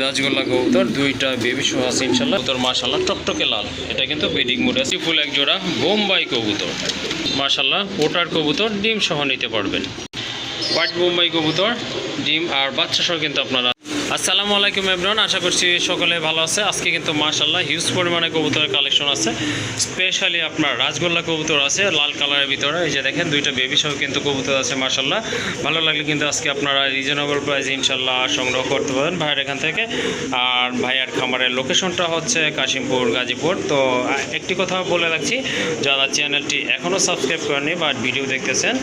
রাজগোল্লা তোর দুইটা baby show আছে ইনশাল্লাহ। তোর মাশাল্লাহ টকটকে লাল। এটা কিন্তু বেডিং মোড আছে। ফুল এক জোড়া বোম্বাই কবুতর। মাশাল্লাহ ওটার কবুতর, ডিম সহ নিতে পারবেন। হোয়াইট বোম্বাই কবুতর, ডিম আর বাচ্চা সহ কিন্তু আপনারা আসসালামু আলাইকুম এভরিওয়ান, আশা করছি সকলে ভালো আছে। আজকে কিন্তু মাশাল্লাহ হিউজ পরিমাণে কবুতরের কালেকশন আছে। স্পেশালি আপনার রাজগোল্লা কবুতর আছে, লাল কালারের ভিতরে। এই যে দেখেন, দুইটা বেবি সহ কিন্তু কবুতর আছে মাশাল্লাহ ভালো লাগলে কিন্তু আজকে আপনারা রিজনেবল প্রাইসে ইনশাল্লাহ সংগ্রহ করতে পারেন ভাইয়ের এখান থেকে। আর ভাইয়ার খামারের লোকেশনটা হচ্ছে কাশিমপুর, গাজীপুর। তো, একটি কথা বলে রাখছি, যারা চ্যানেলটি এখনও সাবস্ক্রাইব করেনি বা ভিডিও দেখতেছেন,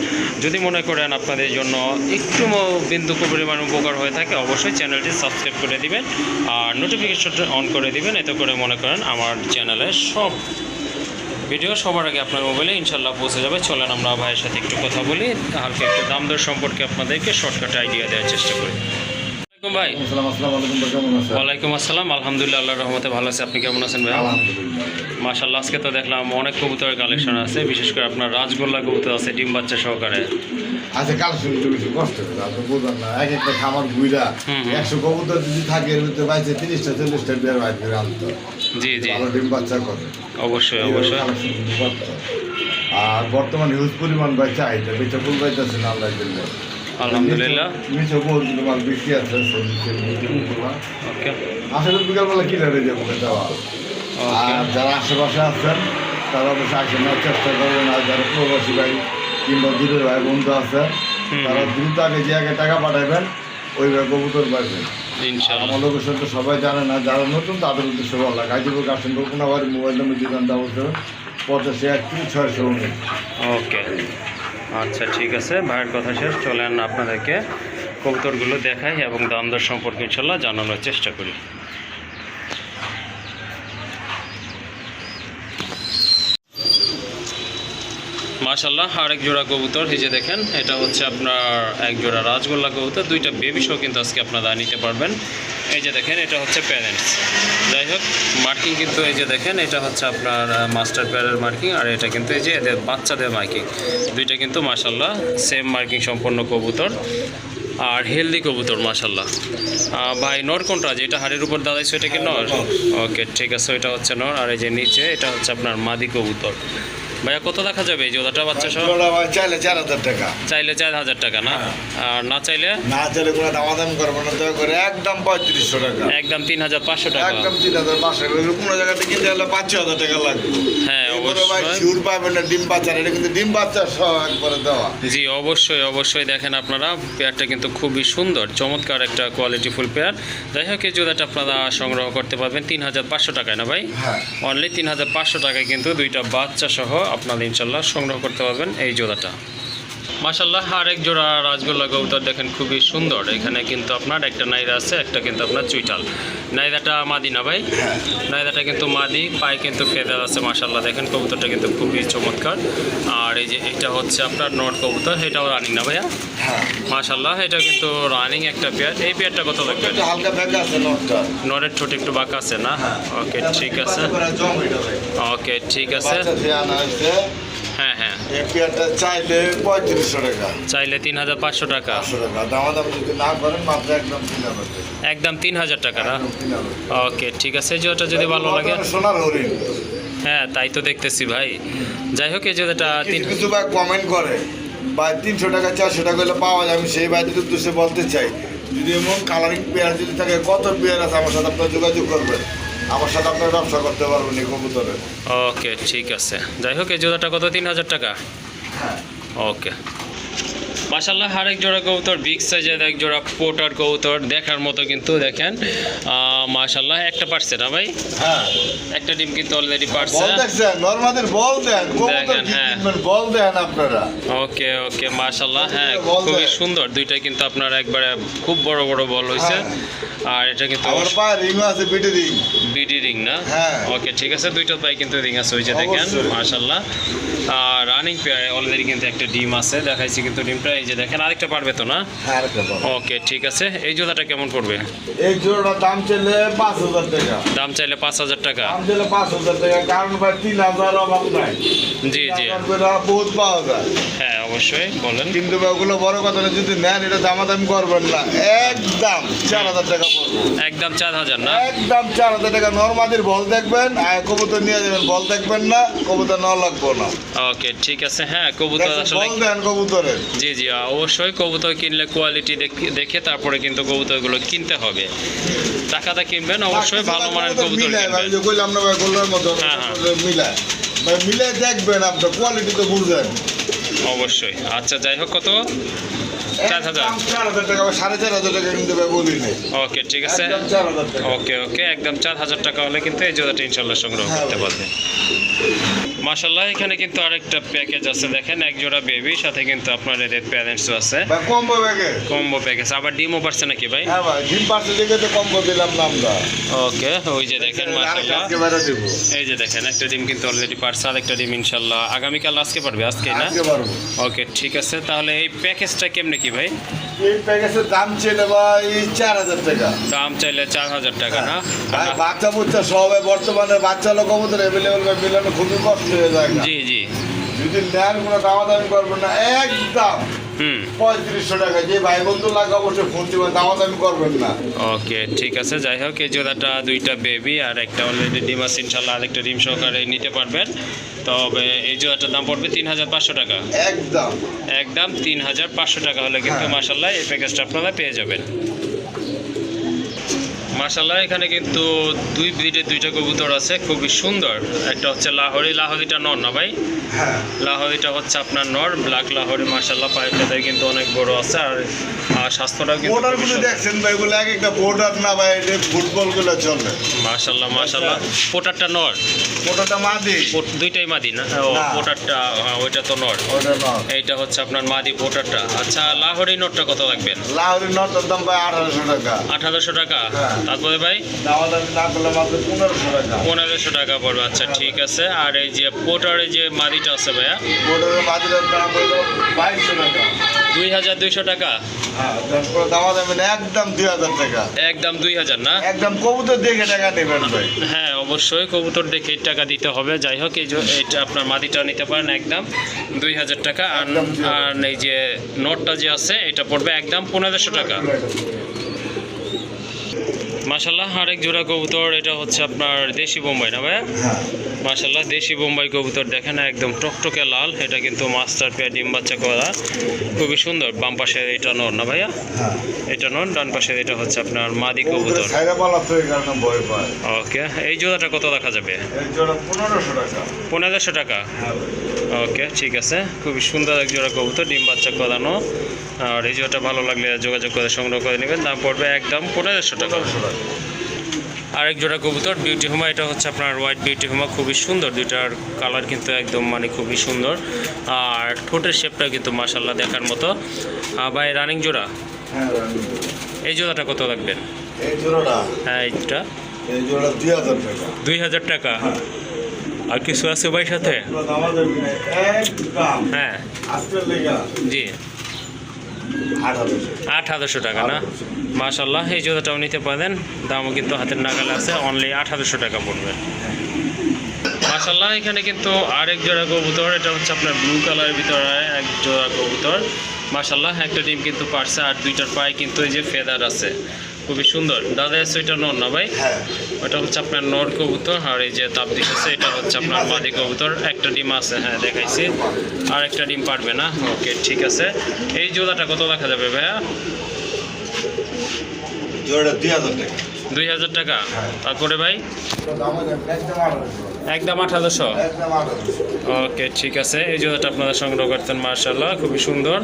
যদি মনে করেন আপনাদের জন্য একটু বিন্দু পরিমাণ উপকার হয়ে থাকে, অবশ্যই চ্যানেলটি সাবস্ক্রাইব করে দিবেন আর নোটিফিকেশনটা অন করে দিবেন, এতে করে মনে করেন আমার চ্যানেলে সব ভিডিও সবার আগে আপনার মোবাইলে ইনশাল্লাহ পৌঁছে যাবে। চলেন আমরা ভাইয়ের সাথে একটু কথা বলি, হালকা একটু দাম দর সম্পর্কে আপনাদেরকে শর্টকাটে আইডিয়া দেওয়ার চেষ্টা করি। ভাই? ওয়ালাইকুম আসসালাম আলহামদুলিল্লাহ আল্লাহ রহমতে ভালো আছে। আপনি কেমন আছেন ভাই? মাশাল্লাহ আজকে তো দেখলাম অনেক কবুতরের কালেকশন আছে বিশেষ করে আপনার রাজগোল্লা কবুতর আছে ডিম বাচ্চা সহকারে। আচ্ছা কাল বেশি কষ্ট করে না এক একটা খামার ঘুরা হুম, হুম। একশো কবুতর যদি থাকে এর ভিতরে বাইছে তিরিশটা চল্লিশটা বিয়ার বাইর করে আনতো জি জি। ডিম বাচ্চা করে। অবশ্যই অবশ্যই। আর বর্তমান হিউজ পরিমাণ বাই চাহিদা বেচা ফুল না আল্লাহ আলহামদুলিল্লাহ। নিচে কিন্তু মাল বিক্রি আছে। ওকে। আসলে বিকালবেলা কিনে যাব দেওয়া আর যারা আশেপাশে আছেন তারা অবশ্যই আসে নেওয়ার চেষ্টা করবেন। আর যারা প্রবাসী ভাই কিংবা দূরের ভাই বন্ধু আছে তারা দ্রুত আগে যে আগে টাকা পাঠাবেন ওই ভাই কবুতর ইনশাল্লাহ আমার লোকেশন তো সবাই জানে না যারা নতুন তাদের উদ্দেশ্যে বলা গাজীপুর কাশিম কোনাবাড়ি মোবাইল নম্বর দোকান দেওয়া হচ্ছে পঁচাশি একত্রিশ ছয়শো উনিশ। ওকে। আচ্ছা ঠিক আছে। ভাইয়ের কথা শেষ। চলেন আপনাদেরকে কবুতরগুলো দেখাই এবং দাম দর সম্পর্কে ইনশাল্লাহ জানানোর চেষ্টা করি। মাশাল্লাহ আরেক জোড়া কবুতর। এই যে দেখেন, এটা হচ্ছে আপনার এক জোড়া রাজগোল্লা কবুতর। দুইটা বেবি শো কিন্তু আজকে আপনারা নিতে পারবেন। এই যে দেখেন এটা হচ্ছে প্যারেন্টস যাই হোক মার্কিং কিন্তু এই যে দেখেন এটা হচ্ছে আপনার মাস্টার প্যারের মার্কিং আর এটা কিন্তু এই যে এদের বাচ্চাদের মার্কিং দুইটা কিন্তু মাশাল্লাহ সেম মার্কিং সম্পন্ন কবুতর আর হেলদি কবুতর মাশাল্লাহ ভাই নর কোনটা? যেটা হাড়ের উপর দাঁড়াইছে এটা কি নর? ওকে ঠিক আছে এটা হচ্ছে নর আর এই যে নিচে এটা হচ্ছে আপনার মাদি কবুতর। ভাইয়া কত দেখা যাবে এই জোড়াটা বাচ্চা সহ? চাইলে চার হাজার টাকা। চাইলে চার হাজার টাকা না? আর না চাইলে? না চাইলে কোনো দামাদাম করব না দয়া করে একদম পঁয়ত্রিশশো টাকা। একদম তিন হাজার পাঁচশো টাকা। একদম তিন হাজার পাঁচশো টাকা। কোনো জায়গাতে কিনতে হলে পাঁচ হাজার টাকা লাগবে। হ্যাঁ অবশ্যই। পাবেন না ডিম বাচ্চা এটা কিন্তু ডিম বাচ্চা সহ একবারে দেওয়া। জি অবশ্যই অবশ্যই দেখেন আপনারা পেয়ারটা কিন্তু খুবই সুন্দর চমৎকার একটা কোয়ালিটিফুল পেয়ার। যাই হোক এই জোড়াটা আপনারা সংগ্রহ করতে পারবেন তিন হাজার পাঁচশো টাকায় না ভাই? হ্যাঁ। অনলি তিন হাজার পাঁচশো টাকায় কিন্তু দুইটা বাচ্চা সহ আপনারা ইনশাল্লাহ সংগ্রহ করতে পারবেন এই জোড়াটা। মাসাল্লাহ আরেক জোড়া রাজগোল্লা কবুতর দেখেন খুবই সুন্দর। এখানে কিন্তু আপনার একটা নাইরা আছে একটা কিন্তু আপনার চুইটাল নাইদাটা মাদি না ভাই। হ্যাঁ নাইরাটা কিন্তু মাদি পায়ে কিন্তু ফেদার আছে মাসাল্লাহ দেখেন কবুতরটা কিন্তু খুবই চমৎকার। আর এই যে এটা হচ্ছে আপনার নট কবুতর এটাও রানিং না ভাইয়া? হ্যাঁ। মাসাল্লাহ এটা কিন্তু রানিং একটা পেয়ার এই পেয়ারটা কত লাগবে? নরের ঠোঁট একটু বাঁকা আছে না? ওকে ঠিক আছে। ওকে ঠিক আছে। হ্যাঁ হ্যাঁ। এই পেয়ারটা চাইলে পঁয়ত্রিশশো টাকা। চাইলে তিন হাজার পাঁচশো টাকা। পাঁচশো টাকা। দামাদাম যদি না করেন মাত্র একদম তিন হাজার একদম তিন হাজার টাকা না? ওকে ঠিক আছে যেটা যদি ভালো লাগে। সোনার হরিণ। হ্যাঁ তাই তো দেখতেছি ভাই। যাই হোক এই যেটা তিন কিছু ভাই কমেন্ট করে বা তিনশো টাকা চারশো টাকা হলে পাওয়া যায়। আমি সেই বাইরের উদ্দেশ্যে বলতে চাই যদি এমন কালারিং পেয়ার যদি থাকে কত পেয়ার আছে? আমার সাথে আপনার যোগাযোগ করবেন। আমার সাথে আপনার ব্যবসা করতে পারবেন এই কবুতরের ওকে ঠিক আছে। যাই হোক এই জোড়াটা কত? তিন হাজার টাকা? হ্যাঁ। ওকে। মাসাল্লাহ আরেক জোড়া কবুতর বিগ সাইজের এক জোড়া পোটার কবুতর দেখার মতো কিন্তু দেখেন। মাসাল্লাহ একটা পারছে না ভাই? হ্যাঁ। একটা ডিম কিন্তু অলরেডি পারছে। বল দেখছেন নর্মাদের বল দেন দেখেন, হ্যাঁ। বল দেন আপনারা। ওকে ওকে মাশাল্লাহ হ্যাঁ খুবই সুন্দর। দুইটা কিন্তু আপনার একবারে খুব বড় বড় বল হয়েছে আর এটা কিন্তু রিং আছে বিটি রিং। বিডি রিং না? হ্যাঁ। ওকে ঠিক আছে দুইটা পাই কিন্তু রিং আছে যে দেখেন। মাশাল্লাহ আর রানিং পেয়ার অলরেডি কিন্তু একটা ডিম আছে দেখাইছি কিন্তু ডিমটা এই যে দেখেন আরেকটা পারবে তো না? হ্যাঁ। ওকে ঠিক আছে। এই জোড়াটা কেমন পড়বে? এই জোড়াটার দাম চলে পাঁচ হাজার টাকা। দাম চাইলে পাঁচ হাজার টাকা। দাম পাঁচ হাজার টাকা কারণ ভাই তিন হাজার অভাব নাই। জি জি। বহুত পাওয়া যায়। হ্যাঁ অবশ্যই বলেন। কিন্তু ওগুলো বড় কথা না যদি নেন এটা দামাদামি করবেন না। একদম চার হাজার টাকা পড়বে। একদম চার হাজার না? একদম চার হাজার টাকা। নর্মাদির বল দেখবেন আর কবুতর নিয়ে যাবেন বল দেখবেন না কবুতর নেওয়া লাগবো না। ওকে ঠিক আছে। হ্যাঁ কবুতর আসলে বল দেন কবুতরের। জি জি অবশ্যই কবুতর কিনলে কোয়ালিটি দেখে তারপরে কিন্তু কবুতরগুলো কিনতে হবে। টাকাটা কিনবেন অবশ্যই ভালো মানের কবুতর গোল্লার হ্যাঁ, হ্যাঁ। দেখবেন আপনার কোয়ালিটি তো বুঝবেন। অবশ্যই। আচ্ছা যাই হোক কত? চার হাজার। সাড়ে চার হাজার টাকা কিন্তু ওকে ঠিক আছে। ওকে ওকে একদম চার হাজার টাকা হলে কিন্তু এই জোড়াটা ইনশাল্লাহ সংগ্রহ হ্যাঁ, করতে পারবে। মাশাল্লাহ এখানে কিন্তু আরেকটা প্যাকেজ আছে দেখেন এক জোড়া বেবি সাথে কিন্তু আপনার এদের প্যারেন্টসও আছে। কম্বো ব্যাগে কম্বো প্যাকেজ আবার ডিমও পারছে নাকি ভাই? হ্যাঁ ভাই ডিম পার্সেল দিকে তো কম্বো দিলাম ওকে ওই যে দেখেন মাশাল্লাহ এই যে দেখেন একটা ডিম কিন্তু অলরেডি পারছে আর একটা ডিম ইনশাল্লাহ আগামীকাল আজকে পারবে আজকে না ওকে ঠিক আছে তাহলে এই প্যাকেজটা কেমনে কি ভাই? এই প্যাকেজের দাম ছিল ভাই চার হাজার টাকা। দাম চাইলে চার হাজার টাকা না? ভাই বাচ্চা বুচ্চা সবাই বর্তমানে বাচ্চা লোক কবুতর অ্যাভেলেবল ভাই মিলানো খুবই কষ্ট হয়ে যায় জি জি। যদি নেন কোনো দামাদামি করবেন না একদম পঁয়ত্রিশশো টাকা। যে ভাই বন্ধু লাগে অবশ্যই ফোন দিবেন দামাদামি করবেন না। ওকে ঠিক আছে যাই হোক এই জোড়াটা দুইটা বেবি আর একটা অলরেডি ডিম আছে ইনশাল্লাহ আরেকটা ডিম সহকারে নিতে পারবেন। তবে এই জোড়াটার দাম পড়বে তিন হাজার পাঁচশো টাকা। একদম। একদম তিন হাজার পাঁচশো টাকা হলে কিন্তু হ্যাঁ। মাসাল্লাহ এই প্যাকেজটা আপনারা পেয়ে যাবেন। মাসাল্লাহ এখানে কিন্তু দুই ব্রিডের দুইটা কবুতর আছে খুবই সুন্দর। একটা হচ্ছে লাহোরি লাহোরিটা নর না ভাই? হ্যাঁ। লাহোরিটা হচ্ছে আপনার নর ব্ল্যাক লাহোরি মাসাল্লাহ পাইপটা কিন্তু অনেক বড় আছে আর স্বাস্থ্যটাও কিন্তু বোর্ডারগুলো দেখছেন ভাই গুলো এক একটা বোর্ডার না ভাই এটা ফুটবলগুলো চলে। মাশাল্লাহ মাশাল্লাহ পোটারটা নর? ওটাটা মাদি। দুইটাই মাদি না? ও পোটারটা হ্যাঁ ওইটা তো নর। এইটা হচ্ছে আপনার মাদি পোটারটা। আচ্ছা লাহোরি নটটা কত লাগবেন লাহোরি নটার দাম ভাই আঠারোশো টাকা। আঠারোশো টাকা? তারপরে ভাই? পনেরোশো টাকা পড়বে আচ্ছা ঠিক আছে। আর এই যে পোটারের যে মাদিটা আছে ভাইয়া? দুই হাজার দুইশো টাকা? একদম দুই হাজার টাকা একদম দুই হাজার না? একদম কবুতর দেখে টাকা হ্যাঁ অবশ্যই কবুতর দেখে টাকা দিতে হবে। যাই হোক, এই আপনার মাদিটা নিতে পারেন, একদম দুই হাজার টাকা। আর এই যে নোটটা যে আছে, এটা পড়বে একদম পনেরোশো টাকা। মাসাল্লাহ আরেক জোড়া কবুতর এটা হচ্ছে আপনার দেশি বোম্বাই না ভাইয়া? মাসাল্লাহ দেশি বোম্বাই কবুতর দেখেন একদম টকটকে লাল এটা কিন্তু মাস্টার পেয়ে ডিম বাচ্চা করা। খুবই সুন্দর বাম পাশে এটা নর না ভাইয়া? এটা নন ডান পাশে এটা হচ্ছে আপনার মাদি কবুতর। ওকে এই জোড়াটা কত রাখা যাবে? পনেরোশো টাকা? হ্যাঁ। ওকে ঠিক আছে খুবই সুন্দর এক জোড়া কবুতর ডিম বাচ্চা করানো। আর এই জোড়াটা ভালো লাগলে যোগাযোগ করে সংগ্রহ করে নেবেন। দাম পড়বে একদম পনেরোশো টাকা। আরেক জোড়া কবুতর বিউটি হুমা এটা হচ্ছে আপনার হোয়াইট বিউটি হুমা খুবই সুন্দর। দুইটার কালার কিন্তু একদম মানে খুবই সুন্দর। আর ঠোঁটের শেপটা কিন্তু মাসাল্লাহ দেখার মতো। ভাই রানিং জোড়া? হ্যাঁ এই জোড়াটা কত এই জোড়াটা? হ্যাঁ এইটা। এই জোড়া দুই হাজার টাকা। টাকা? আর কিছু আছে ভাই সাথে? হ্যাঁ। জি। আট হাজার হাজারশো টাকা। না? মাশাল্লাহ এই জুতোটাও নিতে পারেন। দামও কিন্তু হাতের নাগালে আছে অনলি আট হাজারশো টাকা পড়বে। মাশাল্লাহ এখানে কিন্তু আরেক জোড়া কবুতর, এটা হচ্ছে আপনার ব্লু কালারের ভিতরে এক জোড়া কবুতর। মাশাল্লাহ একটা ডিম কিন্তু পারছে, আর দুইটার পায়ে কিন্তু এই যে ফেদার আছে। খুবই সুন্দর। দাদা এসে এটা নর না ভাই? হ্যাঁ। ওটা হচ্ছে আপনার নর কবুতর আর এই যে তাপ দিতেছে এটা হচ্ছে আপনার মাদি কবুতর। একটা ডিম আছে হ্যাঁ দেখাইছি। আর একটা ডিম পারবে না? ওকে ঠিক আছে। এই জোড়াটা কত দেখা যাবে ভাইয়া? জোড়াটা দুই হাজার টাকা। দুই হাজার টাকা? হ্যাঁ। তারপরে ভাই? একদম হাজার ওকে ঠিক আছে। এই জুতাটা আপনারা সংগ্রহ করতেন মার্শাল্লাহ খুবই সুন্দর।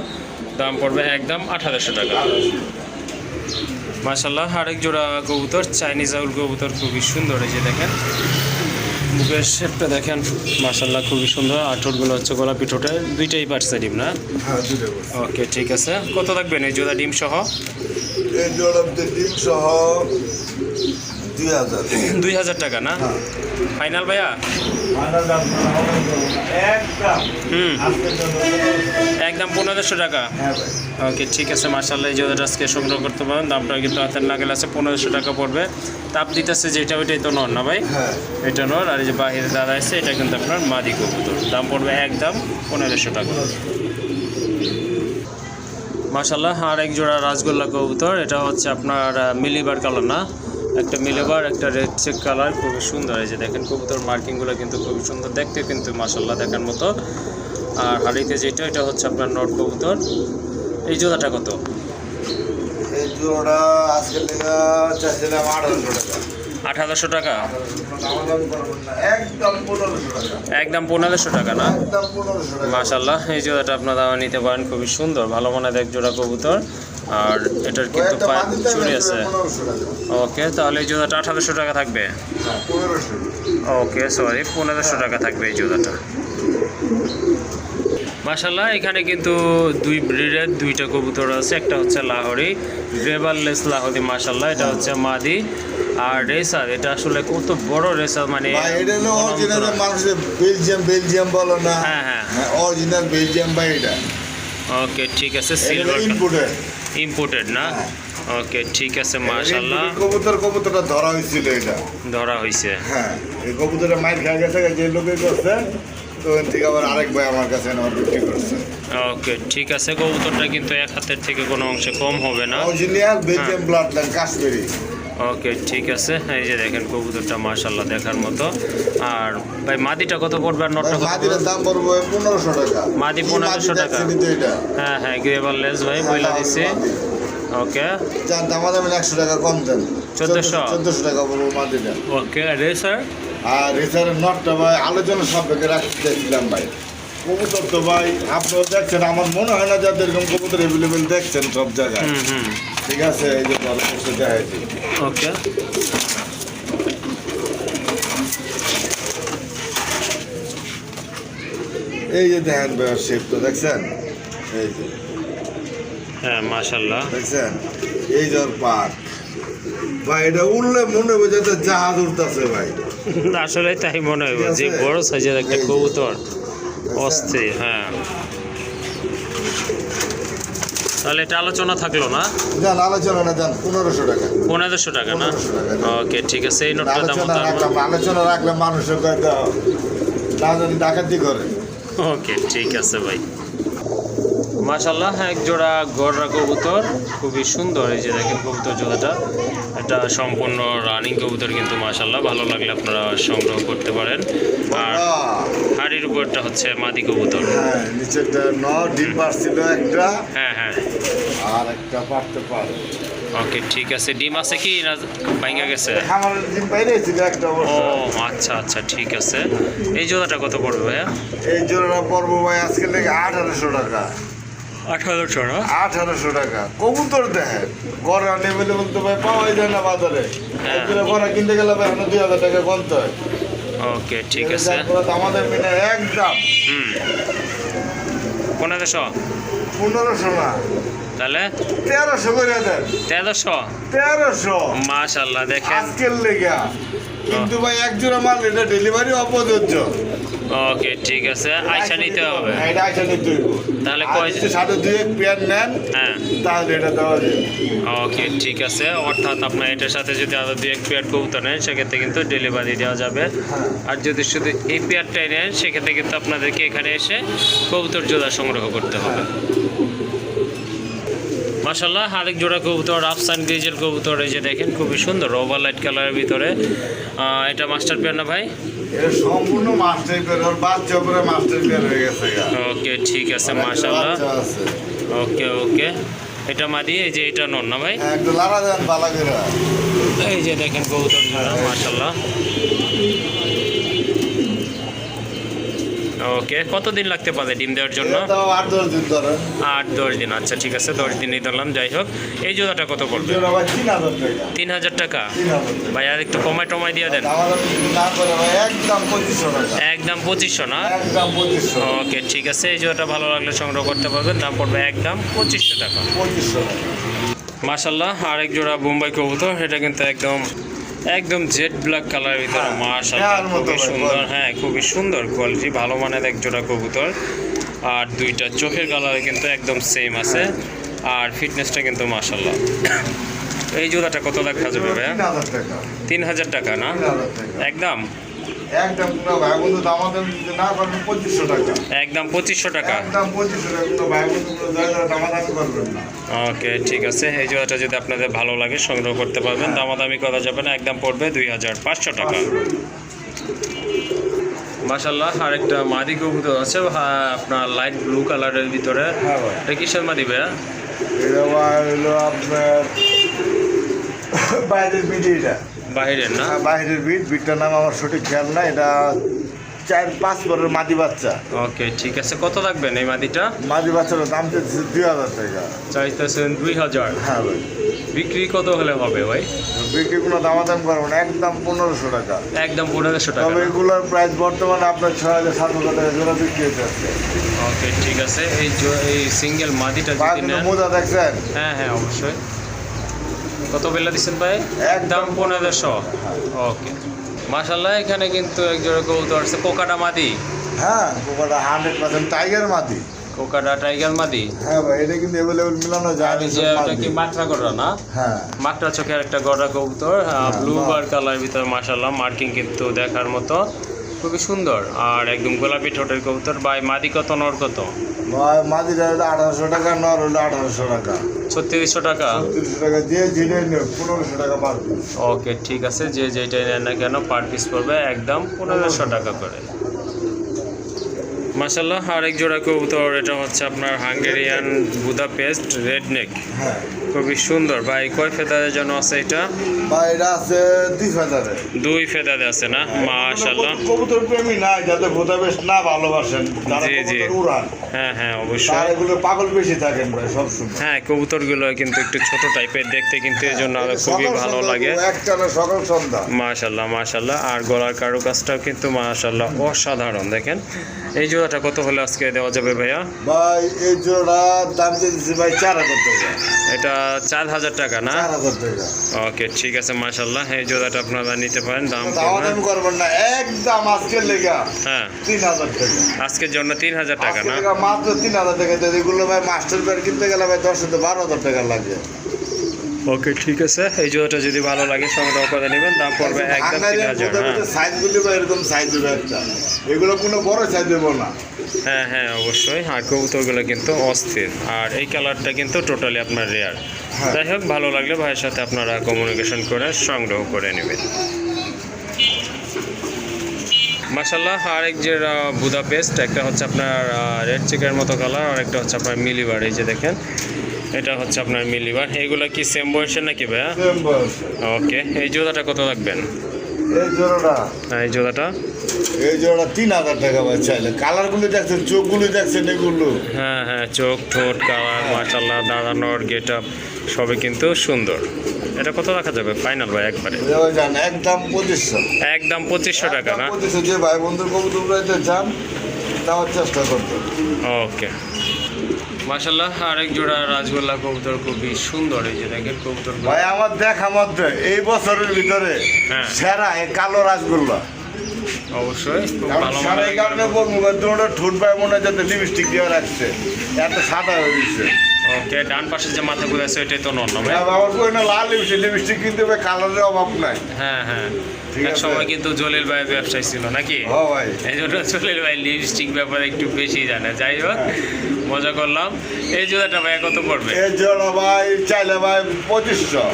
দাম পড়বে একদম আট হাজারশো টাকা। মার্শাল্লাহ আরেক জোড়া কবুতর চাইনিজ আউল কবুতর খুবই সুন্দর এই যে দেখেন। বুকের শেপটা দেখেন মাসাল্লাহ খুবই সুন্দর। আর ঠোঁটগুলো হচ্ছে গোলাপি ঠোঁটে দুইটাই পারছে ডিম না? হ্যাঁ ওকে ঠিক আছে। কত থাকবেন এই জোড়া ডিম সহ এই জোড়া ডিম সহ দুই হাজার। টাকা না? হ্যাঁ। ফাইনাল ভাইয়া? হুম। একদম পনেরোশো টাকা। হ্যাঁ ওকে ঠিক আছে মার্শাল্লাহ এই জোড়াটা আজকে সংগ্রহ করতে পারেন। দামটা কিন্তু হাতের নাগেল আছে পনেরোশো টাকা পড়বে। তাপ দিতেছে যেটা ওইটাই তো নর না ভাই? হ্যাঁ। এটা নর আর এই যে বাহিরে দাদা আছে এটা কিন্তু আপনার মাদি কবুতর। দাম পড়বে একদম পনেরোশো টাকা। মাশাল্লাহ আর এক জোড়া রাসগোল্লা কবুতর এটা হচ্ছে আপনার মিলিবার কালার না? একটা মিলেবার, একটা রেড চেক কালার খুবই সুন্দর। এই যে দেখেন, কবুতর মার্কিংগুলো কিন্তু খুবই সুন্দর। দেখতে কিন্তু মাসাল্লাহ দেখার মতো। আর হাড়িতে যেটা, এটা হচ্ছে আপনার নট কবুতর। এই জোড়াটা কত? এই জোড়া আজকের টাকা চাইছিলাম আঠারোশো টাকা। আট হাজারশো টাকা। একদম পনেরোশো টাকা না? মাশাল্লাহ এই জোড়াটা আপনারা নিতে পারেন খুবই সুন্দর। ভালো মানের এক জোড়া কবুতর। আর এটার কিন্তু চুরি আছে। ওকে তাহলে এই জোড়াটা আঠারোশো টাকা থাকবে? হ্যাঁ ওকে সরি পনেরোশো টাকা থাকবে এই জোড়াটা। মাশাল্লাহ এখানে কিন্তু দুই ব্রিডের দুইটা কবুতর আছে। একটা হচ্ছে লাহোরি গ্রেভারলেস লাহোরি মাশাল্লাহ এটা হচ্ছে মাদি। আর রেসার এটা আসলে কত বড় রেসার মানে এটা হলো অরিজিনাল মানুষের বেলজিয়াম বেলজিয়াম বলো না। হ্যাঁ, হ্যাঁ। হ্যাঁ অরিজিনাল বেলজিয়াম ভাই এটা। ওকে ঠিক আছে সিলভার ইনপুটের ইম্পোর্টেড না? হ্যাঁ। ওকে ঠিক আছে মাশাল্লাহ কবুতর কবুতরটা ধরা হয়েছিল এটা। ধরা হয়েছে। হ্যাঁ এই কবুতরটা মাইর খেয়ে গেছে যে লোকে করছে। তো থেকে আবার আরেক ভাই আমার কাছে আমার বিক্রি করছে। ওকে ঠিক আছে কবুতরটা কিন্তু এক হাতের থেকে কোনো অংশে কম হবে না। Original Belgium blood line Kashmiri. Okay ঠিক আছে। এই যে দেখেন কবুতরটা মাশাল্লাহ দেখার মতো। আর ভাই মাদিটা কত পড়বে আর নটটা মাদির? দাম পড়ব পনেরোশো টাকা। মাদি কি 1500 টাকা। হ্যাঁ হ্যাঁ হ্যাঁ গ্রেভারলেস ভাই বইলা দিছি। ওকে যার দামা দামের একশো টাকা কম দেন। 1400 চোদ্দশো টাকা পড়ব মাদিটা। ওকে রে স্যার আর রেসারের নটটা ভাই আলোচনা সাপেক্ষে রাখতে চাইছিলাম ভাই। কবুতর তো ভাই আপনারা দেখছেন আমার মনে হয় না যাদের এরকম কবুতর অ্যাভেলেবেল দেখছেন সব জায়গায়। ঠিক আছে এই যে ওকে। এই যে দেখেন ভাই শেপ তো দেখছেন? এই যে। হ্যাঁ মাশাল্লাহ দেখছেন? এই যে পাট ভাই এটা উঠলে মনে হবে যাতে জাহাজ উঠতেছে ভাই। আসলে তাই মনে হয় যে বড় সাইজের একটা কবুতর। অস্থির হ্যাঁ। তাহলে এটা আলোচনা থাকল না? যান আলোচনা না দেন পনেরোশো টাকা। পনেরোশো টাকা না? ওকে ঠিক আছে এই নোটটা দাম আলোচনা রাখলাম আলোচনা রাখলে মানুষের না জানি ডাকাতি করে। ওকে ঠিক আছে ভাই। মাশাল্লাহ এক জোড়া গড়রা কবুতর খুবই সুন্দর এই যে দেখেন কবুতর জোড়াটা। এটা সম্পূর্ণ রানিং কবুতর কিন্তু মাশাল্লাহ ভালো লাগলে আপনারা সংগ্রহ করতে পারেন। আর হাড়ির উপরটা হচ্ছে মাদি কবুতর। হ্যাঁ নিচেরটা ন ডিম পারছিল একটা। হ্যাঁ হ্যাঁ। আর একটা পারতে পারে ওকে ঠিক আছে। ডিম আছে কি? না ভাঙা গেছে? ও আচ্ছা আচ্ছা ঠিক আছে। এই জোড়াটা কত পড়বে ভাইয়া? এই জোড়া পর্ব ভাই আজকে লেগে আঠারোশো টাকা। আঠারোশো না? আঠারোশো টাকা। কবুতর দেখেন গড়া অ্যাভেলেবল তো ভাই পাওয়াই যায় না বাজারে। হ্যাঁ। গড়া কিনতে গেলে ভাই এখন দুই হাজার টাকা কমতে হয়। ওকে ঠিক আছে। আমাদের মিনে একদম হুম। পনেরোশো? পনেরোশো না। তাহলে? তেরোশো করে দেন। তেরোশো? তেরোশো। মাশাল্লাহ দেখেন। আজকের লেগা। কিন্তু ভাই এক জোড়া মাল এটা ডেলিভারি অপ্রযোজ্য ওকে ঠিক আছে। আইসা নিতে হবে। হ্যাঁ, এটা আইসা নিতে হইব। তাহলে কয়- সাথে দুই এক পেয়ার নেন হ্যাঁ। তাহলে এটা দেওয়া যাবে ওকে ঠিক আছে। অর্থাৎ আপনার এটার সাথে যদি আরও দু এক পেয়ার কবুতর নেন সেক্ষেত্রে কিন্তু ডেলিভারি দেওয়া যাবে। আর যদি শুধু এই পেয়ারটাই নেন সেক্ষেত্রে কিন্তু আপনাদেরকে এখানে এসে কবুতর জোড়া সংগ্রহ করতে হবে। মাসাল্লাহ আরেক জোড়া কবুতর আফসান গ্রিজের কবুতর এই যে দেখেন খুবই সুন্দর ওভার লাইট কালারের ভিতরে। এটা মাস্টার পেয়ার না ভাই? এটা সম্পূর্ণ মাস্টার পেয়ার ওর বাচ্চা উপরে মাস্টার পেয়ার হয়ে গেছে ওকে ঠিক আছে আছে। ওকে ওকে। এটা মাদি এই যে এটা নন না ভাই? এই যে দেখেন কবুতর জোড়া মাসাল্লাহ ওকে কতদিন লাগতে পারে ডিম দেওয়ার জন্য? আট দশ দিন আচ্ছা ঠিক আছে দশ দিনই ধরলাম যাই হোক। এই জোড়াটা কত পড়বে? তিন হাজার টাকা। ভাই আর একটু কমায় টমায় দিয়ে দেন। একদম পঁচিশশো না? ওকে ঠিক আছে এই জোড়াটা ভালো লাগলে সংগ্রহ করতে পারবেন। দাম পড়বে একদম পঁচিশশো টাকা। টাকা। আরেক জোড়া বোম্বাই কবুতর এটা কিন্তু একদম একদম জেড ব্ল্যাক কালারের ভিতরে হ্যাঁ, মাশাল্লাহ হ্যাঁ, খুবই সুন্দর। হ্যাঁ খুবই সুন্দর কোয়ালিটি ভালো মানের এক জোড়া কবুতর। আর দুইটা চোখের কালারে কিন্তু একদম সেম আছে। আর ফিটনেসটা কিন্তু মাশাআল্লাহ। এই জোড়াটা কত দেখা যাবে ভাইয়া? তিন হাজার টাকা। না? একদম? একদম পুরো ভাই বন্ধু দামাদাম যদি না করবেন পঁচিশশো টাকা। একদম পঁচিশশো টাকা। একদম পঁচিশশো টাকা কোনো ভাই বন্ধু কোনো দামাদামি করবেন না। ওকে ঠিক আছে। এই জোড়াটা যদি আপনাদের ভালো লাগে সংগ্রহ করতে পারবেন। দামাদামি করা যাবে না একদম পড়বে দুই হাজার পাঁচশো টাকা। মাশাল্লাহ আরেকটা মাদি কবুতর আছে। হ্যাঁ, আপনার লাইট ব্লু কালারের ভিতরে। হ্যাঁ এটা কিসের মাদি ভাইয়া? এটা হলো আপনার বাইরের বাহিরের না? হ্যাঁ, বাইরের বিট। বিটটার নাম আমার সঠিক খেয়াল না এটা চার পাঁচ পরের মাদি বাচ্চা। ওকে ঠিক আছে। কত লাগবেন এই মাদিটা? মাদি বাচ্চার দাম চাইছে দুই হাজার টাকা। চাইতেছেন দুই হাজার। হ্যাঁ ভাই। বিক্রি কত হলে হবে ভাই? বিক্রি কোনো দামাদাম করব না একদম পনেরোশো টাকা। একদম পনেরোশো টাকা তবে এগুলোর প্রাইস বর্তমানে আপনার ছয় হাজার সাত হাজার টাকা জোড়া বিক্রি হতে আসছে ওকে ঠিক আছে। এই এই সিঙ্গেল মাদিটা যদি মোজা দেখছেন? হ্যাঁ হ্যাঁ অবশ্যই। কত বেলা দিচ্ছেন ভাই? একদম পনেরোশো। ওকে। মাশাল্লাহ এখানে কিন্তু এক জোড়া কবুতর আছে। কোকাটা মাদি। হ্যাঁ কোকাটা হান্ড্রেড পার্সেন্ট টাইগার মাদি। কোকাটা টাইগার মাদি? হ্যাঁ ভাই এটা কিন্তু মিলানো যায় যে সব কি মাত্রা না? হ্যাঁ। মাত্রা চোখের একটা গড়া কবুতর। ব্লু। বার কালার ভিতরে মাশাল্লাহ মার্কিং কিন্তু দেখার মতো। খুবই সুন্দর। আর একদম গোলাপি ঠোঁটের কবুতর বাই মাদি কত নর কত? মাদিটা হলো আঠারোশো টাকা নর হলো আঠারোশো টাকা। ছত্রিশশো টাকা? টাকা যে জিনিস পনেরোশো টাকা ওকে ঠিক আছে যে যেটাই নেন না কেন পার পিস পড়বে একদম পনেরোশো টাকা করে। মাসাল্লাহ আরেক জোড়া কবুতর এটা হচ্ছে আপনার Hungarian Budapest red neck হ্যাঁ। খুবই সুন্দর। ভাই কয় ফেদারের জন্য আছে এটা? বা এটা আছে দুই হাজারে দুই ফেদারে আছে না? মাশাল্লাহ কবুতর প্রেমী নাই যাতে ভোদাবেশ না ভালোবাসেন। জি, জি। কবুতর উড়ান। হ্যাঁ হ্যাঁ অবশ্যই। এগুলো পাগল বেশি থাকেন ভাই সবসময় হ্যাঁ কবুতরগুলো কিন্তু একটু ছোট টাইপের দেখতে কিন্তু এই জন্য আরও খুবই ভালো লাগে। একটা না সকাল সন্ধ্যা। মাশাল্লাহ মাশাল্লাহ আর গলার কারুকাজটাও কিন্তু মাশাল্লাহ অসাধারণ দেখেন। এই জোড়াটা কত হলে আজকে দেওয়া যাবে ভাইয়া? ভাই এই জোড়া দাম দিয়েছি ভাই চার হাজার টাকা। এটা চার হাজার টাকা না? হাজার ওকে ঠিক আছে মাশাল্লাহ এই জোড়াটা আপনারা নিতে পারেন দাম দাম করবেন না একদম আজকের লেগা। হ্যাঁ। তিন হাজার টাকা। আজকের জন্য তিন হাজার টাকা না? মাত্র তিন হাজার টাকা। এগুলো ভাই মাস্টার প্যাড কিনতে গেলে ভাই দশ থেকে বারো হাজার টাকা লাগে। ওকে ঠিক আছে। এই জোড়াটা যদি ভালো লাগে সংগ্রহ করে নেবেন। দাম পড়বে একদম তিন হাজার হ্যাঁ। সাইজগুলি বা এরকম সাইজ এগুলো কোনো বড় সাইজ দেবো না। হ্যাঁ হ্যাঁ অবশ্যই। আর কবুতরগুলো কিন্তু অস্থির। আর এই কালারটা কিন্তু টোটালি আপনার রেয়ার হ্যাঁ। যাই হোক ভালো লাগলে ভাইয়ের সাথে আপনারা কমিউনিকেশন করে সংগ্রহ করে নেবেন। মাসাল্লাহ এক যে বুদা পেস্ট একটা হচ্ছে আপনার রেড চিকের মতো কালার আর একটা হচ্ছে আপনার মিলিবার এই যে দেখেন। এটা হচ্ছে আপনার মিলিবার। এইগুলো কি সেম বয়সের নাকি ভাইয়া? ওকে এই জোড়াটা কত রাখবেন? এই জোড়াটা? হ্যাঁ, এই জোড়াটা। এই জোড়া তিন হাজার টাকা ভাই চাইলে। কালারগুলো দেখছেন চোখগুলো দেখছেন এগুলো। হ্যাঁ হ্যাঁ চোখ ঠোঁট কালার মাশাল্লাহ দাঁড়ানোর গেট আপ সবই কিন্তু সুন্দর। এটা কত রাখা যাবে? ফাইনাল ভাই একবারে। যান একদম পঁচিশশো। একদম পঁচিশশো টাকা না? পঁচিশশো। যে ভাই বন্ধুর কবুতর চান দেওয়ার চেষ্টা করতে ওকে মাশাল্লাহ আরেক জোড়া রাজগোল্লা কবুতর খুবই সুন্দর এই যে দেখেন কবুতর ভাই আমার দেখা মধ্যে এই বছরের ভিতরে হ্যাঁ। সেরা এই কালো রাসগোল্লা অবশ্যই খুব সারা এই কারণে মানের বলব ঠোঁট ভাই মনে হয় যাতে লিপস্টিক দিয়ে রাখছে। এত সাদা হয়ে দিচ্ছে ওকে ডান পাশে যে মাথাগুলো আছে ওইটাই তো নন আমার কই না লাল লিপস্টিক লিপস্টিক কিনতে ভাই কালারের অভাব নাই। হ্যাঁ হ্যাঁ। এক সময় কিন্তু জলিল ভাই ব্যবসায় ছিল নাকি? ভাই। এই জন্য জলিল ভাই লিপস্টিক ব্যাপারে একটু বেশি জানে। যাই হোক মজা করলাম। এই জোড়াটা ভাই কত পড়বে? এই জোড়া ভাই চাইলে ভাই পঁচিশশো।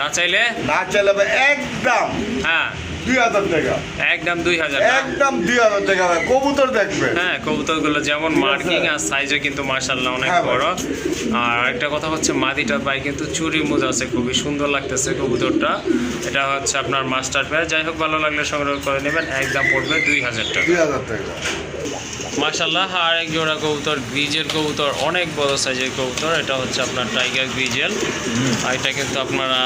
না চাইলে? না চাইলে ভাই একদম। হ্যাঁ। দুই হাজার টাকা। একদম দুই হাজার একদম দুই হাজার টাকা। কবুতর দেখবে। হ্যাঁ কবুতরগুলো যেমন। মার্কিং আর কিন্তু মার্শাল্লাহ অনেক হ্যাঁ বড়। আর একটা কথা হচ্ছে মাদিটার পায়ে কিন্তু চুরি মুজ আছে খুবই সুন্দর লাগতেছে কবুতরটা। এটা হচ্ছে আপনার মাস্টার পেয়ার যাই হোক ভালো লাগলে সংগ্রহ করে নেবেন। একদম পড়বে দুই হাজার টাকা। দুই হাজার টাকা। মাশাল্লাহ আর এক জোড়া কবুতর গ্রিজেল কবুতর অনেক বড় সাইজের কবুতর। এটা হচ্ছে আপনার টাইগার গ্রিজেল আর এটা কিন্তু আপনারা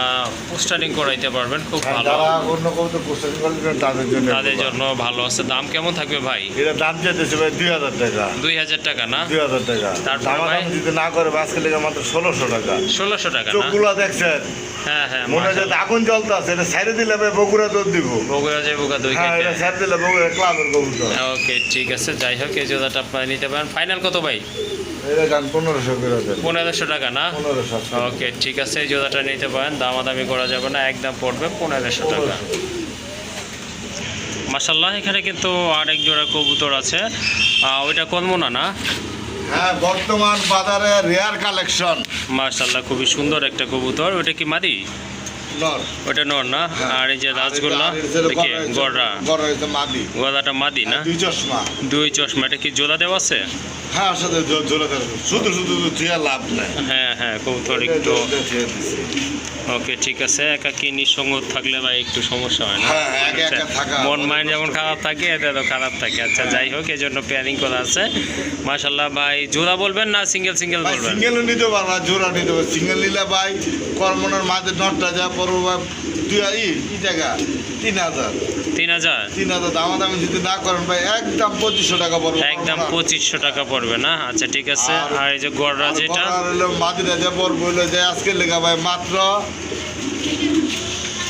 পোস্টারিং করাইতে পারবেন খুব ভালো। অন্য কবুতর পোস্টার পার্সেন্ট তাদের জন্য তাদের জন্য ভালো। আছে। দাম কেমন থাকবে ভাই? এটা দাম চাইতেছে ভাই দুই হাজার টাকা। দুই হাজার টাকা না? দুই হাজার টাকা। তারপর দাম ভাই? যদি না করে লেগে মাত্র ষোলোশো টাকা। ষোলোশো টাকা চোখগুলো দেখছেন? হ্যাঁ হ্যাঁ মনে হয় আগুন জ্বলতে আছে এটা সাইডে দিলে বগুড়া দুধ দিব। বগুড়া যে বগুড়া দুই হ্যাঁ এটা সাইড দিলে বগুড়া ক্লাবের কবুতর। ওকে ঠিক আছে। যাই হোক এই জোড়াটা আপনারা নিতে পারেন। ফাইনাল কত ভাই? পনেরোশো টাকা না? ওকে ঠিক আছে এই জোড়াটা নিতে পারেন। দামাদামি করা যাবে না একদম পড়বে পনেরোশো টাকা। মাসাল্লাহ এখানে কিন্তু আরেক জোড়া কবুতর আছে। ওইটা কলমোনা না? হ্যাঁ বর্তমান বাজারে রেয়ার কালেকশন মার্শাল্লাহ খুবই সুন্দর একটা কবুতর। ওইটা কি মাদি? ওটা নর না? হ্যাঁ। আর এই যে রাজগোল্লা দেখি গড় হয়েছে মাদি। মাদি না? দুই চশমা। দুই চশমা। এটা কি জোড়া দেওয়া আছে? হ্যাঁ সাথে দেন। শুধু শুধু ধুয়ে লাভ নাই। হ্যাঁ হ্যাঁ কবুতর একটু ওকে ঠিক আছে। একা কি নিঃসঙ্গ থাকলে ভাই একটু সমস্যা হয় না? হ্যাঁ, আচ্ছা। মন মাইন্ড যেমন খারাপ থাকে এতে তো খারাপ থাকে। আচ্ছা যাই হোক এই জন্য প্ল্যানিং করা আছে। মাশাল্লাহ ভাই জোড়া বলবেন না সিঙ্গেল সিঙ্গেল বলবেন? সিঙ্গেলও নিতে পারবা জোড়া নিতে পারবা। সিঙ্গেল নিলে ভাই কর্মনার মাঝে নটটা যা পড়ব ভাই দুই ই কি তিন হাজার। তিন হাজার? তিন হাজার যদি না করেন ভাই একদম পঁচিশশো টাকা পড়বে একদম পঁচিশশো টাকা পড়বে না? আচ্ছা ঠিক আছে। আর- এই যে গড়রা যেটা? মাদিরা যে পড়বে হলো যে আজকে লেখা ভাই মাত্র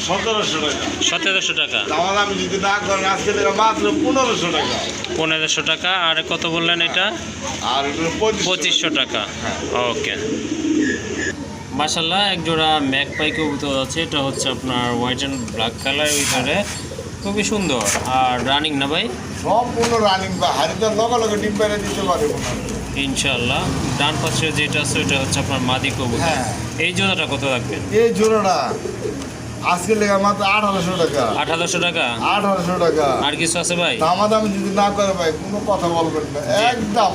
সতেরোশো টাকা। সতেরোশো টাকা? দাম দামি যদি না করেন আজকে মাত্র পনেরোশো টাকা। টাকা। আর কত বললেন এটা? পঁচিশশো টাকা। হ্যাঁ। ওকে। মাসাল্লাহ এক জোড়া ম্যাক পাই কবুতর আছে। এটা হচ্ছে আপনার হোয়াইট অ্যান্ড ব্ল্যাক কালার ভিতরে। খুবই সুন্দর। আর রানিং না ভাই? সম্পূর্ণ রানিং বা হারিদার লগে লগে ডিম দিতে পারে ইনশাল্লাহ ডান পাশে যেটা আছে ওটা হচ্ছে আপনার মাদি কবুতর। হ্যাঁ। এই জোড়াটা কত রাখবেন? এই জোড়াটা আজকে লেখা মাত্র আঠারোশো টাকা। আঠারোশো টাকা? আঠারোশো টাকা। আর কিছু আছে ভাই? দামাদামি যদি না করে ভাই কোনো কথা বলবেন না। একদম।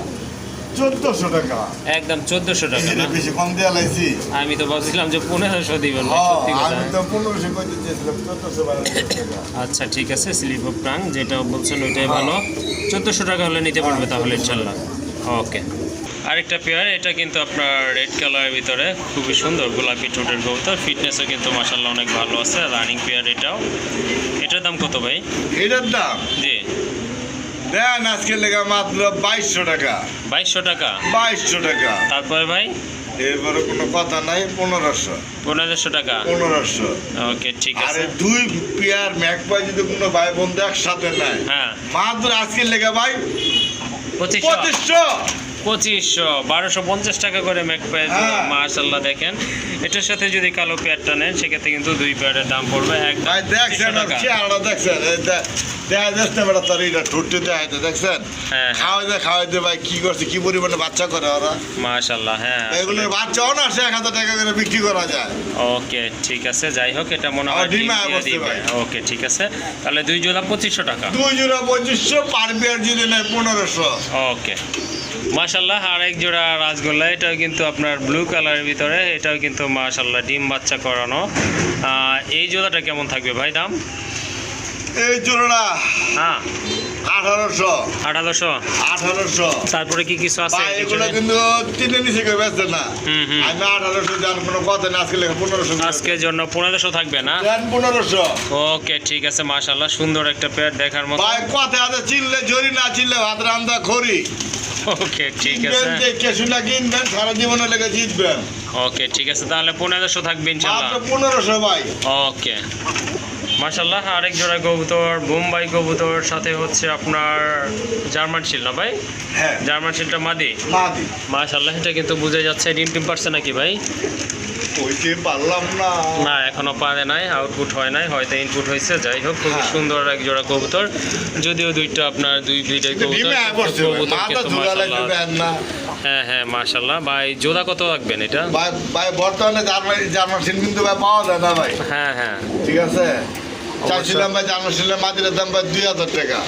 চোদ্দশো টাকা। একদম চোদ্দোশো টাকা বেশি কম দেওয়া লাইছি আমি তো ভাবছিলাম যে পনেরোশো দিবেন ভাই, হ্যাঁ, সত্যি কথা। আমি তো পনেরোশো করতে চেয়েছিলাম চোদ্দশো আচ্ছা ঠিক আছে স্লিপ অফ টাং যেটা বলছেন ওইটাই ভালো। চোদ্দোশো টাকা হলে নিতে পারবে তাহলে ইনশাল্লাহ। ওকে। আরেকটা পেয়ার এটা কিন্তু আপনার রেড কালারের ভিতরে খুবই সুন্দর গোলাপি ঠোঁটের কবুতর। ফিটনেসও কিন্তু মাসাল্লাহ অনেক ভালো আছে রানিং পেয়ার এটাও। এটার দাম কত ভাই? এটার দাম? জি। দেন আজকে লেখা মাত্র বাইশশো টাকা। বাইশশো টাকা? বাইশশো টাকা। তারপরে ভাই? এরপরে কোনো কথা নাই পনেরোশো। পনেরোশো টাকা? পনেরোশো। ওকে ঠিক আরে আছে দুই পেয়ার ম্যাকপাই যদি কোনো ভাই বন্ধু একসাথে নেয়। হ্যাঁ। মাত্র আজকে লেখা ভাই পঁচিশশো। পঁচিশশো। বারোশো পঞ্চাশ টাকা করে ম্যাক পেয়ার হ্যাঁ। মাশাল্লাহ দেখেন। এটার সাথে যদি কালো পেয়ারটা নেন সেক্ষেত্রে কিন্তু দুই পেয়ারের দাম পড়বে ভাই দেখছেন 2500 টাকা। চেহারাটা দেখছেন? এই দে- দেখা যাচ্ছে না বেটা তোর এইটা ঠুটতে দেখাইতে দেখছেন। খাওয়াইতে খাওয়াইতে ভাই কি করছে কি পরিমাণে বাচ্চা করে ওরা? মাশাল্লাহ হ্যাঁ এগুলোর বাচ্চা অনার্সে এক হাজার টাকা করে বিক্রি করা যায়। ওকে ঠিক আছে যাই হোক এটা মনে হয়। ওকে ঠিক আছে তাহলে দুই জোড়া পঁচিশশো টাকা। দুই জোড়া পঁচিশশো পার পেয়ার যদি নেয় পনেরোশো। ওকে। মাশাল্লাহ আর এক জোড়া রাসগোল্লা এটাও কিন্তু আপনার ব্লু কালারের ভিতরে এটাও কিন্তু মাশাল্লাহ ডিম বাচ্চা করানো। এই জোড়াটা কেমন থাকবে ভাই দাম? এই জোড়া হ্যাঁ। আঠারোশো। আঠারোশো? আঠারোশো। তারপরে কি কিছু আছে? এগুলো কিন্তু তিনে নিচে কেউ বেচছে না। হুম, হুম। আমি আঠারোশো জান কোনো কথা না আজকে লেখা পনেরোশো আজকের জন্য পনেরোশো থাকবে না? দেন পনেরোশো। ওকে ঠিক আছে মাশাল্লাহ সুন্দর একটা পেয়ার দেখার মতো। ভাই কথা আছে চিনলে জরি না চিনলে ভাত রান্দা খড়ি। ওকে ঠিক আছে। দেখে কিনবেন সারা জীবনে লেগে জিতবেন ওকে ঠিক আছে তাহলে পনেরোশো থাকবে ইনশাল্লাহ। পনেরোশো ভাই। ওকে আরেক জোড়া কবুতর বোম্বাই কবুতর সাথে হচ্ছে আপনার জার্মান শিল না ভাই? হ্যাঁ। জার্মান শিলটা মাদি? মাদি। এটা কিন্তু বুঝে যাচ্ছে ডিম টিম পারছে নাকি ভাই? ওইকে পারলাম না। না এখনও পারে নাই আউটপুট হয় নাই হয়তো ইনপুট হয়েছে যাই হোক খুবই হ্যাঁ। সুন্দর এক জোড়া কবুতর। যদিও দুইটা আপনার দুই দুইটাই কবুতর হ্যাঁ হ্যাঁ মাশাল্লাহ ভাই জোড়া কত রাখবেন এটা? ভাই বর্তমানে জার্মান জার্মান কিন্তু ভাই পাওয়া যায় না ভাই। হ্যাঁ হ্যাঁ। ঠিক আছে? চাইছিলাম ভাই মাটির দাম ভাই দুই হাজার টাকা।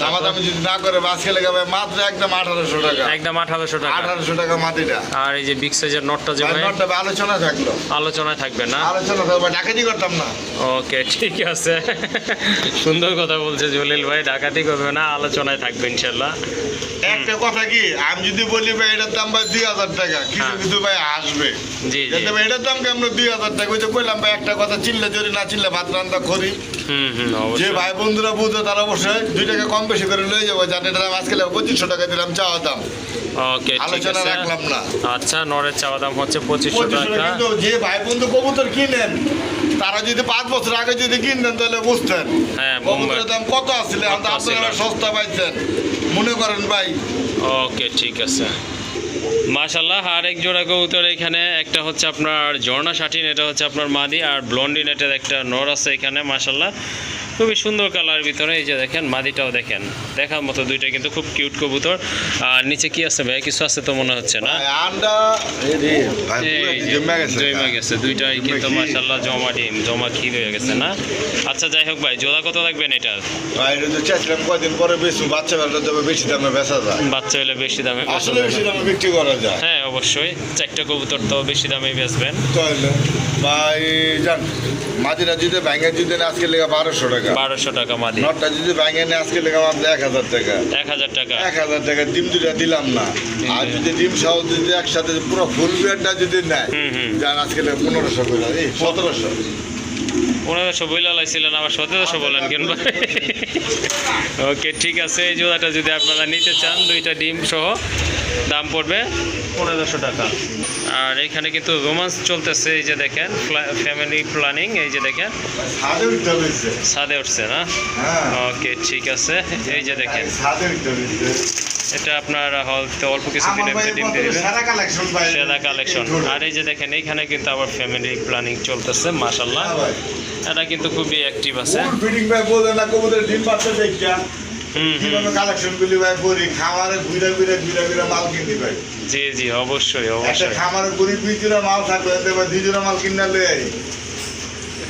দামা দামি যদি না করে লেগে ভাই মাত্র একদম আঠারোশো টাকা। একদম আঠারোশো টাকা। আঠারোশো টাকা মাটিটা। আর এই যে বিগ সাইজের নটটা যে ভাই নটটা আলোচনা থাকল। আলোচনায় থাকবে না? আলোচনা থাকবে ডাকাতি করতাম না। ওকে ঠিক আছে। সুন্দর কথা বলছে জলিল ভাই ডাকাতি করবে না আলোচনায় থাকবে ইনশাল্লাহ একটা কথা কি আমি যদি বলি ভাই এটার দাম ভাই দুই হাজার টাকা কিছু হ্যাঁ। কিছু ভাই আসবে। জি এটার দাম কেমন? দুই হাজার টাকা। ওই যে কইলাম ভাই একটা কথা চিনলে যদি না চিনলে ভাত রান্দা করি। হুম হুম যে ভাই বন্ধুরা বুঝো তারা অবশ্যই দুই টাকা কম বেশি করে লয়ে যাব। যাতে দাম আজকে পঁচিশশো টাকা দিলাম চাওয়া দাম। ওকে আলোচনা রাখলাম না। আচ্ছা নরের চাওয়া দাম হচ্ছে পঁচিশশো টাকা। কিন্তু যে ভাই বন্ধু কবুতর কিনেন তারা যদি পাঁচ বছর আগে যদি কিনতেন তাহলে বুঝতেন। হ্যাঁ। কবুতরের দাম কত আসলে আপনারা সস্তা পাইছেন। মনে করেন ভাই। ওকে ঠিক আছে। মাশাল্লাহ আর এক জোড়া কবুতর এখানে, একটা হচ্ছে আপনার ঝর্ণা ষাটিন এটা হচ্ছে আপনার মাদি, আর ব্লন্ডিন এটার একটা নর আছে এখানে মাশাল্লাহ খুবই সুন্দর কালার ভিতরে এই যে দেখেন মাদিটাও দেখেন। দেখার মতো দুইটা কিন্তু খুব কিউট কবুতর। আর নিচে কি আছে ভাই? কিছু আছে তো মনে হচ্ছে না? জমে গেছে। জমে গেছে দুইটাই কিন্তু। মাশাল্লাহ জমা ডিম জমা ক্ষীর হয়ে গেছে না? আচ্ছা যাই হোক ভাই জোড়া কত লাগবেন এটার? চাইছিলাম কয়দিন পরে বেশি বাচ্চা বেলা বেশি দামে বেচা যায়। বাচ্চা হলে বেশি দামে আসলে বেশি দামে বিক্রি করা যায়। হ্যাঁ অবশ্যই। চারটা কবুতর তো বেশি দামে বেচবেন। ভাই জান মাদিরা যদি যদি আজকে লেখা বারোশো টাকা। বারোশো টাকা মাদি। নটটা যদি নেয় আজকে লেখা মাত্র এক হাজার টাকা। এক হাজার টাকা। এক হাজার টাকা ডিম দুটা দিলাম না। আর যদি ডিম সহ যদি একসাথে পুরো ফুল বিয়ারটা যদি নেয়। আজকে পনেরোশো করে। সতেরোশো। পনেরোশো বইলা লাইছিলেন আবার সতেরোশো বলেন কেন ওকে ঠিক আছে এই জোড়াটা যদি আপনারা নিতে চান দুইটা ডিম সহ দাম পড়বে পনেরোশো টাকা। আর এখানে কিন্তু রোমান্স চলতেছে এই যে দেখেন ফ্যামিলি প্ল্যানিং এই যে দেখেন। ছাদে উঠছে না? হ্যাঁ। ওকে ঠিক আছে এই যে দেখেন। এটা আপনার হয়তো অল্প কিছু দিনের ডিম দিয়ে সাদা কালেকশন সেরা কালেকশন আর এই যে দেখেন এইখানে কিন্তু আবার ফ্যামিলি প্ল্যানিং চলতেছে মাসাল্লাহ হ্যাঁ। এটা কিন্তু খুবই অ্যাক্টিভ আছে। ফিডিং ভাই বলে না কবুতরের ডিম পাচ্ছে দেখা কালেকশন গুলি ভাই করি খামারে ঘুরে ঘুরে ঘুরে ঘুরে মাল কিনি ভাই। জি জি অবশ্যই অবশ্যই। খামারে ঘুরি দুই জোড়া মাল থাকবে দুই জোড়া মাল কিনে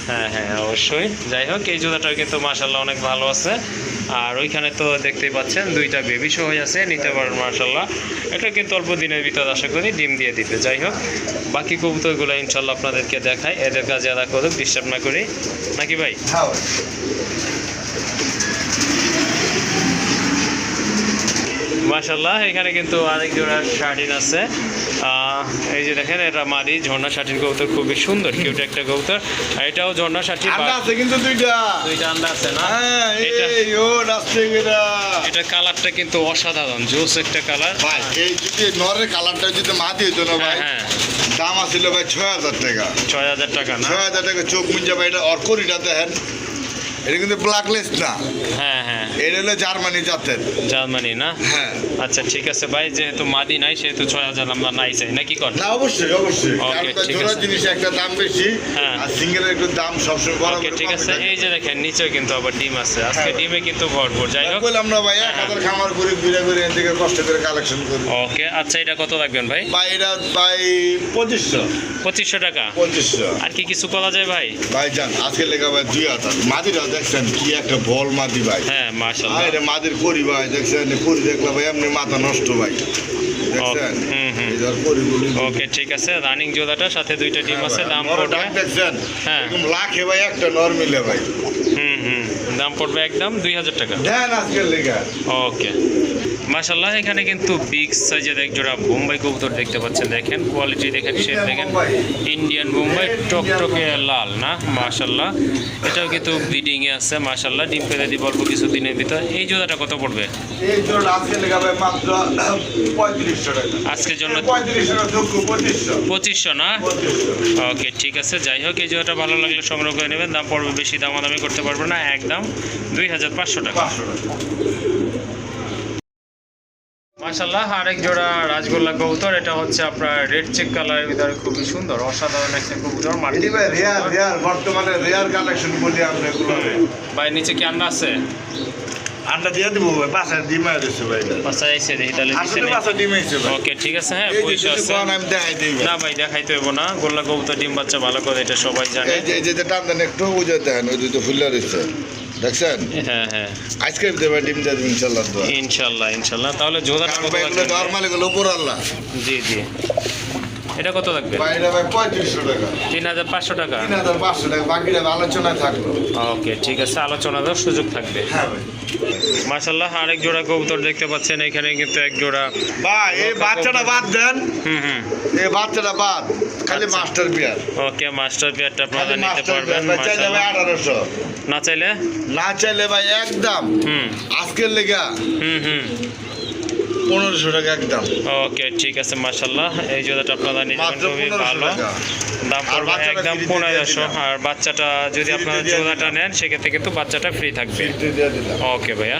হ্যাঁ হ্যাঁ অবশ্যই। যাই হোক এই জুতাটা কিন্তু মাসাল্লাহ অনেক ভালো আছে। আর ওইখানে তো দেখতেই পাচ্ছেন দুইটা বেবি হয়ে আছে নিতে পারেন মাসাল্লাহ এটা কিন্তু অল্প দিনের ভিতর আশা করি ডিম দিয়ে দিবে। যাই হোক বাকি কবুতরগুলো ইনশাল্লাহ আপনাদেরকে দেখাই। এদের কাজে আদা করুক ডিস্টার্ব না করি। নাকি ভাই? হ্যাঁ ভাই। মাশাল্লাহ এখানে কিন্তু আরেক জোড়া শার্টিন আছে। এই যে দেখেন এটা মারি ঝর্ণা শার্টিন কবুতর খুবই সুন্দর কিউট একটা কবুতর। আর এটাও ঝর্ণা আন্ডা আছে কিন্তু দুইটা। দুইটা আন্ডা আছে না? হ্যাঁ এটা এটা। কালারটা কিন্তু অসাধারণ জোস একটা কালার। ভাই এই যদি নরের কালারটা যদি মা দিয়ে না হ্যাঁ ভাই হ্যাঁ দাম আসছিল ভাই ছয় হাজার টাকা। ছয় হাজার টাকা না? ছয় হাজার টাকা চোখ মুঞ্জা ভাই এটা অর্করিটা দেখেন। এটা কিন্তু না। হ্যাঁ হ্যাঁ। এটা হলো জার্মানি জাতের। জার্মানি না? হ্যাঁ। আচ্ছা ঠিক আছে ভাই যেহেতু মাদি নাই সেহেতু ছয় হাজার আমরা নাই চাই। নাকি কর? না অবশ্যই অবশ্যই। জোড়া জিনিস একটা দাম বেশি হ্যাঁ। আর সিঙ্গেলের একটু দাম সবসময় বড় ওকে ঠিক আছে। এই যে দেখেন নিচেও কিন্তু আবার ডিম আছে। আজকে হ্যাঁ। ডিমে কিন্তু ভরপুর। যাই হোক। বললাম না ভাই এক। হাজার খামার করে ঘুরে ঘুরে এর থেকে কষ্ট করে কালেকশন করি। ওকে আচ্ছা এটা কত রাখবেন ভাই? ভাই এটা ভাই পঁচিশশো। পঁচিশশো টাকা? পঁচিশশো। আর কি কিছু করা যায় ভাই? ভাই যান আজকে লেখা ভাই দুই হাজার। মাদিরা দেখছেন কি একটা বল মাদি ভাই। হ্যাঁ মাশাল্লাহ আরে মাদির করি ভাই দেখছেন? করি দেখলে ভাই এমনি মাথা নষ্ট ভাই। দেখছেন? হুম, হুম। ওকে ঠিক আছে। রানিং সাথে দুইটা ডিম আছে দাম পড়বে? দেখছেন? হ্যাঁ। এরকম লাখে ভাই একটা নর্মিলে ভাই। হুম হুম। দাম পড়বে একদম দুই হাজার টাকা। দেন আজকের লেখা ওকে। মাশাল্লাহ এখানে কিন্তু বিগ সাইজের এক জোড়া বোম্বাই কবুতর দেখতে পাচ্ছেন। দেখেন কোয়ালিটি দেখেন শেপ দেখেন। ইন্ডিয়ান বোম্বাই টকটকে লাল না? মাশাল্লাহ এটাও কিন্তু ব্রিডিংয়ে আছে মাশাল্লাহ ডিম পেলে দিব অল্প কিছু দিনের ভিতর। এই জোড়াটা কত পড়বে? আজকের জন্য পঁচিশশো। না? ওকে ঠিক আছে। যাই হোক এই জোড়াটা ভালো লাগলে সংগ্রহ করে নেবেন। দাম পড়বে বেশি দামাদামি করতে পারবে না। একদম দুই হাজার পাঁচশো টাকা। মাশাল্লাহ আরেক জোড়া রাজগোল্লা কবুতর। এটা হচ্ছে আপনার রেড চেক কালারের ভিতরে খুবই সুন্দর অসাধারণ একটা কবুতর মাটি ভাই রেয়ার রেয়ার বর্তমানে রেয়ার কালেকশন বলি আমরা এগুলো ভাই নিচে কি আন্ডা আছে? আন্ডা দিয়ে দিব ভাই ডিমা দিচ্ছে ভাই এটা। আইছে দেখি তাহলে আসলে নেই বাসায় ডিমাইছে ভাই। ওকে ঠিক আছে হ্যাঁ এই পয়সা আছে। আমি দেখাই না ভাই দেখাইতে হইব না। গোল্লা কবুতর ডিম বাচ্চা ভালো করে এটা সবাই জানে। এই যে এই যে যে টান দেন একটু দেখেন ওই দুটো ফুল্লা দেখছেন? হ্যাঁ হ্যাঁ। আজকে দেবে ডিম দিয়ে দেবেন ইনশাল্লাহ ইনশাল্লাহ ইনশাল্লাহ তাহলে এগুলো নর্মাল এগুলো উপর আল্লাহ। জি জি। এটা কত লাগবে? পঁয়ত্রিশশো টাকা। তিন হাজার পাঁচশো টাকা। তিন হাজার পাঁচশো টাকা বাকিটা আলোচনায় থাকল। ওকে ঠিক আছে আলোচনা দেওয়ার সুযোগ থাকবে। হ্যাঁ ভাই। মাসাল্লাহ আরেক জোড়া কবুতর দেখতে পাচ্ছেন এখানে কিন্তু এক জোড়া। ভাই এই বাচ্চাটা বাদ দেন। হুম হুম। এই বাচ্চাটা বাদ খালি আচ্ছা। মাস্টার বিয়ার ওকে মাস্টার পেয়ারটা আপনারা নিতে পারবেন চাইলে ভাই মাশাআল্লাহ। আঠারোশো। না চাইলে? না চাইলে ভাই একদম। হুম। আজকের লেগা। হুম হুম। পনেরোশো টাকা একদম। ওকে ঠিক আছে মাশাল্লাহ এই জোড়াটা আপনারা নিতে খুবই ভালো। দাম পড়বে একদম পনেরোশো। আর বাচ্চাটা যদি আপনারা জোড়াটা নেন সেক্ষেত্রে কিন্তু বাচ্চাটা ফ্রি থাকবে। ওকে ভাইয়া।